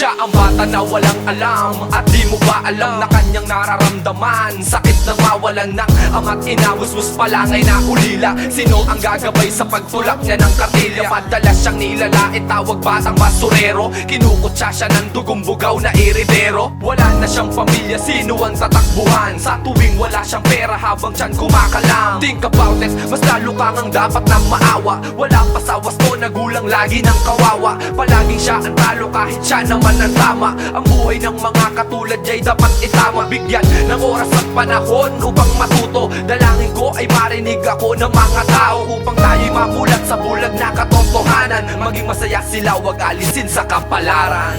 Siya ang bata na walang alam At di mo ba alam na kanyang nararamdaman? Sakit na mawalan ng ama't ina Musmus pa lang ay naulila Sino ang gagabay sa pagtulak niya ng katilya? Madalas siyang nilalait tawag batang basurero. Kinukutsa siya ng dugong bugaw na iridero. Wala na siyang pamilya, sino ang tatakbuhan? Sa tuwing wala siyang pera habang tiyan kumakalam. Think about it, mas lalo kang ang dapat na maawa. Wala pa sa wasto na gulang lagi ng kawawa. Palaging siya ang talo kahit siya naman tama Ang buhay ng mga katulad niya'y dapat itama Bigyan ng oras at panahon upang matuto. Dalangin ko ay marinig ako ng mga tao Upang tayo'y mamulat sa bulag na katotohanan. Maging masaya sila, wag alisin sa kapalaran.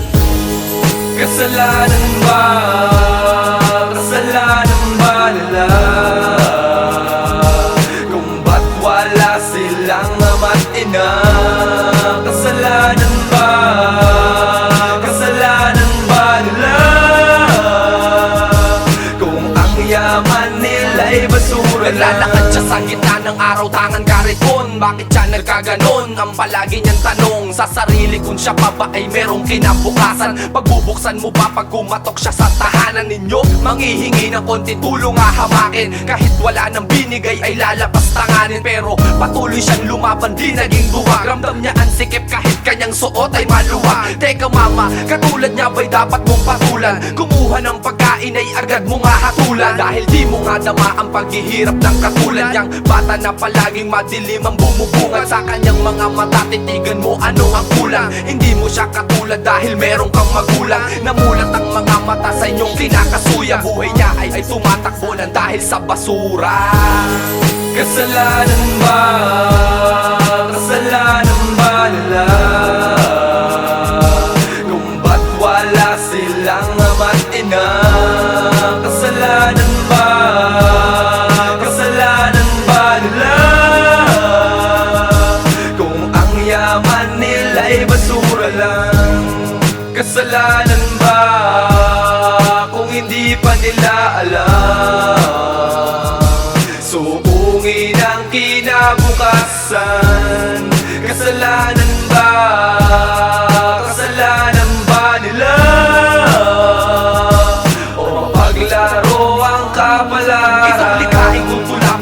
Kasalanan ba? Kasalanan basura Naglalakad siya sa gitna ng araw tangan kariton Bakit siya nagkaganon? Ang palagi niyang tanong Sa sarili kung siya pa ba ay merong kinabukasan? Pagbubuksan mo ba pag kumatok siya sa tahanan ninyo? Manghihingi ng konting tulong hahamakin. Kahit wala nang binigay ay lalabas tanganin. Pero patuloy siyang lumaban di naging duwa Ramdam niya ang sikip kahit kanyang suot ay maluwa Teka mama, katulad niya ba'y dapat mong patulan? Kumuha ng pagkain ay agad mo nga hatulan Dahil di mo nga dama ang paghihirap ng katulad niyang Bata na palaging madilim ang bumubungat Sa kanyang mga mata titigan mo ano ang kulang. Hindi mo siya katulad dahil meron kang magulang. Namulat ang mga mata sa inyong kinakasuya. Buhay niya ay, ay tumatakbo ng dahil sa basura. Kasalanan ba? Nila'y basura lang Kasalanan ba? Kung hindi pa nila alam Suungin ang kinabukasan Kasalanan ba? Kasalanan ba nila? O paglaro ang tula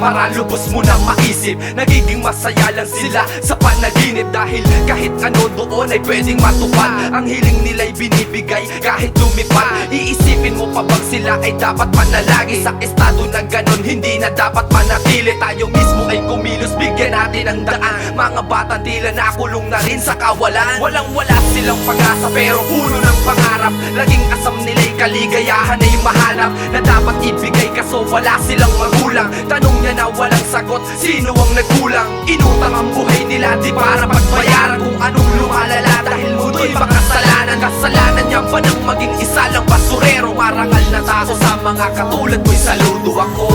para lubos mo na maisip. Nagiging masaya lang sila sa panaginip. Dahil kahit ano doon ay pwedeng matupad. Ang hiling nila'y binibigay kahit lumipad. Iisipin mo pa bang sila ay dapat manalagi? Sa estado na ganon hindi na dapat manatili. Tayo mismo ay kumilos bigyan natin ng daan. Mga batang tila nakulong na rin sa kawalan. Walang wala silang pag-asa pero puno ng pangarap Laging asam nila'y kaligayahan ay mahanap Na dapat ibigay kaso wala silang magulang Tanong niya na walang sagot, sino ang nagkulang? Inutang ang buhay nila di para pagbayaran Kung anong lumalala dahil mundo'y makasalanan Kasalanan niya ba nang maging isa lang basurero? Marangal na tao sa mga katulad mo'y saludo ako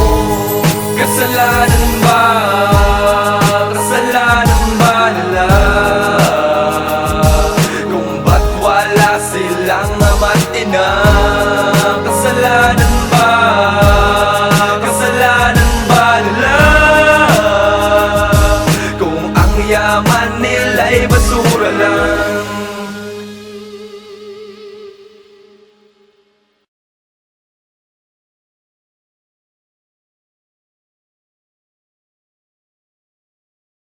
Kasalanan ba? Kasalanan ba? Kasalanan ba nila? Kung ang yaman nila'y basura